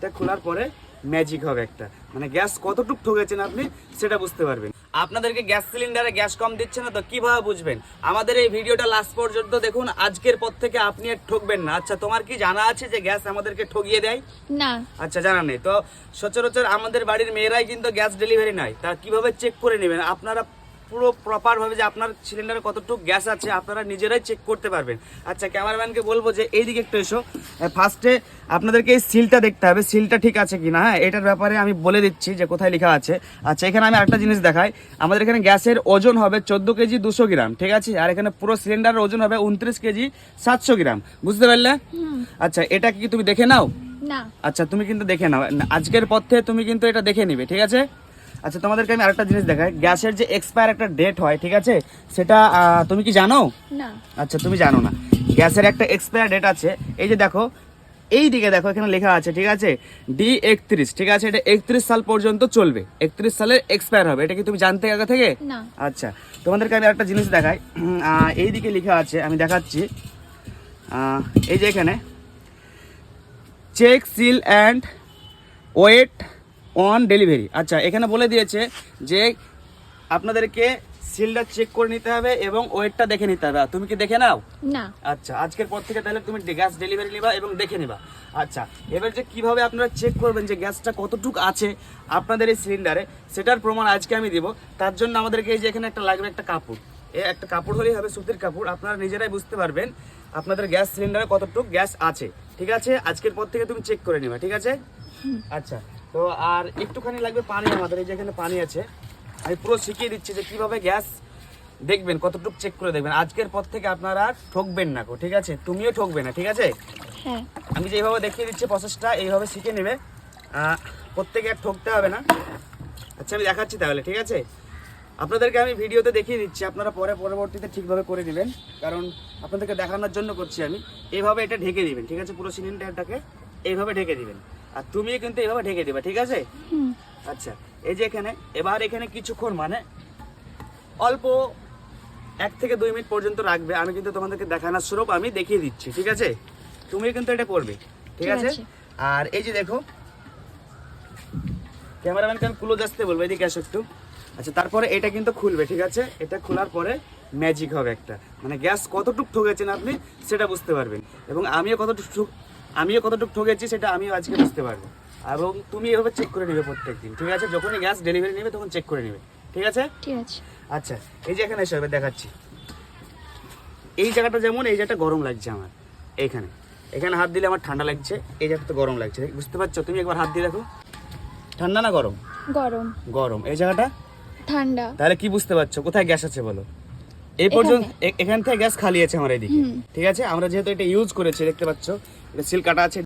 এটা খোলার পরে ম্যাজিক হবে একটা। মানে গ্যাস কতটুক ঠকেছেন আপনি সেটা বুঝতে পারবেন। আপনাদেরকে গ্যাস সিলিন্ডারে গ্যাস কম দিচ্ছে না তো কীভাবে বুঝবেন? আমাদের এই ভিডিওটা লাস্ট পর্যন্ত দেখুন আজকের পর থেকে আপনি আর ঠকবেন না। আচ্ছা তোমার কি জানা আছে যে গ্যাস আমাদেরকে ঠকিয়ে দেয়? না। আচ্ছা জানা নেই। তো সচরাচর আমাদের বাড়ির মেয়েরাই কিন্তু গ্যাস ডেলিভারি নেয়। তা কীভাবে চেক করে নেবেন? আপনারা পুরো প্রপার ভাবে যে আপনার সিলিন্ডারে কতটুকু গ্যাস আছে আপনারা নিজেরাই চেক করতে পারবেন। আচ্ছা ক্যামেরাম্যানকে বলব যে এইদিকে একটু এসো। ফার্স্টে আপনাদেরকে এই সিলটা দেখতে হবে। সিলটা ঠিক আছে কিনা? হ্যাঁ এটার ব্যাপারে আমি বলে দিচ্ছি যে কোথায় লেখা আছে। আচ্ছা এখানে আমি একটা জিনিস দেখাই। আমাদের এখানে গ্যাসের ওজন হবে চোদ্দ কেজি দুশো গ্রাম ঠিক আছে? আর এখানে পুরো সিলিন্ডারের ওজন হবে উনত্রিশ কেজি সাতশো গ্রাম। বুঝতে পারলে? আচ্ছা এটা কি তুমি দেখে নাও? না। আচ্ছা তুমি কিন্তু দেখে নাও। আজকের পথে তুমি কিন্তু এটা দেখে নিবে ঠিক আছে? আচ্ছা তোমাদেরকে আমি আরেকটা জিনিস দেখাই। গ্যাসের যে এক্সপায়ার একটা ডেট হয় ঠিক আছে? সেটা তুমি কি জানো? না। আচ্ছা তুমি জানো না। গ্যাসের একটা এক্সপায়ার ডেট আছে। এই যে দেখো এই দিকে দেখো এখানে লেখা আছে ঠিক আছে? ডি একত্রিশ ঠিক আছে? এটা একত্রিশ সাল পর্যন্ত চলবে। একত্রিশ সালে এক্সপায়ার হবে। এটা কি তুমি জানতে আগে থেকে? না। আচ্ছা তোমাদেরকে আমি একটা জিনিস দেখাই। এই দিকে লেখা আছে আমি দেখাচ্ছি। এই যে এখানে check seal and wait on delivery আচ্ছা এখানে বলে দিয়েছে যে আপনাদেরকে সিলটা চেক করে নিতে হবে এবং ওয়েটটা দেখে নিতে হবে। তুমি কি দেখে নাও? না। আচ্ছা আজকের পর থেকে তাহলে তুমি গ্যাস ডেলিভারি নিবা এবং দেখে নিবা। আচ্ছা এবার যে কীভাবে আপনারা চেক করবেন যে গ্যাসটা কতটুক আছে আপনাদের এই সিলিন্ডারে সেটার প্রমাণ আজকে আমি দিব। তার জন্য আমাদেরকে এই যে এখানে একটা লাগবে একটা কাপড়। এ একটা কাপড় হলেই হবে সুতির কাপড়। আপনারা নিজেরাই বুঝতে পারবেন আপনাদের গ্যাস সিলিন্ডারে কতটুক গ্যাস আছে। ঠিক আছে? আজকের পর থেকে তুমি চেক করে নিবা। ঠিক আছে? আচ্ছা তো আর একটুখানি লাগবে পানি আমাদের এই যে এখানে পানি আছে। আমি পুরো শিখিয়ে দিচ্ছি যে কীভাবে গ্যাস দেখবেন কতটুকু চেক করে দেখবেন। আজকের পর থেকে আপনারা আর ঠকবেন না গো ঠিক আছে? তুমিও ঠকবে না ঠিক আছে? হ্যাঁ। আমি যেভাবে দেখিয়ে দিচ্ছি প্রসেসটা এইভাবে শিখে নেবে। প্রত্যেকে আর ঠকতে হবে না। আচ্ছা আমি দেখাচ্ছি তাহলে ঠিক আছে? আপনাদেরকে আমি ভিডিওতে দেখিয়ে দিচ্ছি আপনারা পরে পরবর্তীতে ঠিকভাবে করে নেবেন। কারণ আপনাদেরকে দেখানোর জন্য করছি আমি। এইভাবে এটা ঢেকে দিবেন ঠিক আছে? পুরো সিলিন্ডারটাকে এইভাবে ঢেকে দিবেন। আর তুমিও কিন্তু এইভাবে ঢেকে দিবে ঠিক আছে? আচ্ছা এই যে এখানে এবার এখানে কিছুক্ষণ মানে অল্প এক থেকে দুই মিনিট পর্যন্ত রাখবে আমি কিন্তু তোমাদেরকে দেখানোর স্বরূপ আমি দেখিয়ে দিচ্ছি ঠিক আছে? তুমি কিন্তু এটা করবে ঠিক আছে। আর এই যে দেখো ক্যামেরাম্যানকে আমি ক্লোজ আসতে বলব এদিকে আসো একটু। আচ্ছা তারপরে এটা কিন্তু খুলবে ঠিক আছে? এটা খোলার পরে ম্যাজিক হবে একটা। মানে গ্যাস কতটুক ঠকেছেন আপনি সেটা বুঝতে পারবেন। এবং আমিও কতটুক আমিও কতটুক ঠকেছি সেটা আমিও আজকে বুঝতে পারব। এবং তুমি এভাবে চেক করে নেবে প্রত্যেকদিন ঠিক আছে? যখনই গ্যাস ডেলিভারি নেবে তখন চেক করে নেবে ঠিক আছে? ঠিক আছে। আচ্ছা এই যে এখানে এসে দেখাচ্ছি। এই জায়গাটা যেমন এই জায়গাটা গরম লাগছে আমার এইখানে। এখানে হাত দিলে আমার ঠান্ডা লাগছে এই জায়গাটা গরম লাগছে। বুঝতে পারছ? তুমি একবার হাত দিয়ে দেখো। ঠান্ডা না গরম? গরম। গরম। এই জায়গাটা? ঠান্ডা। তাহলে কি বুঝতে পারছ? কোথায় গ্যাস আছে বলো? এই পর্যন্ত এখান থেকে গ্যাস খালি আছে আমার এদিকে ঠিক আছে? আমরা যেহেতু এটা ইউজ করেছি দেখতে পাচ্ছ? এটা সিল কাটা আছে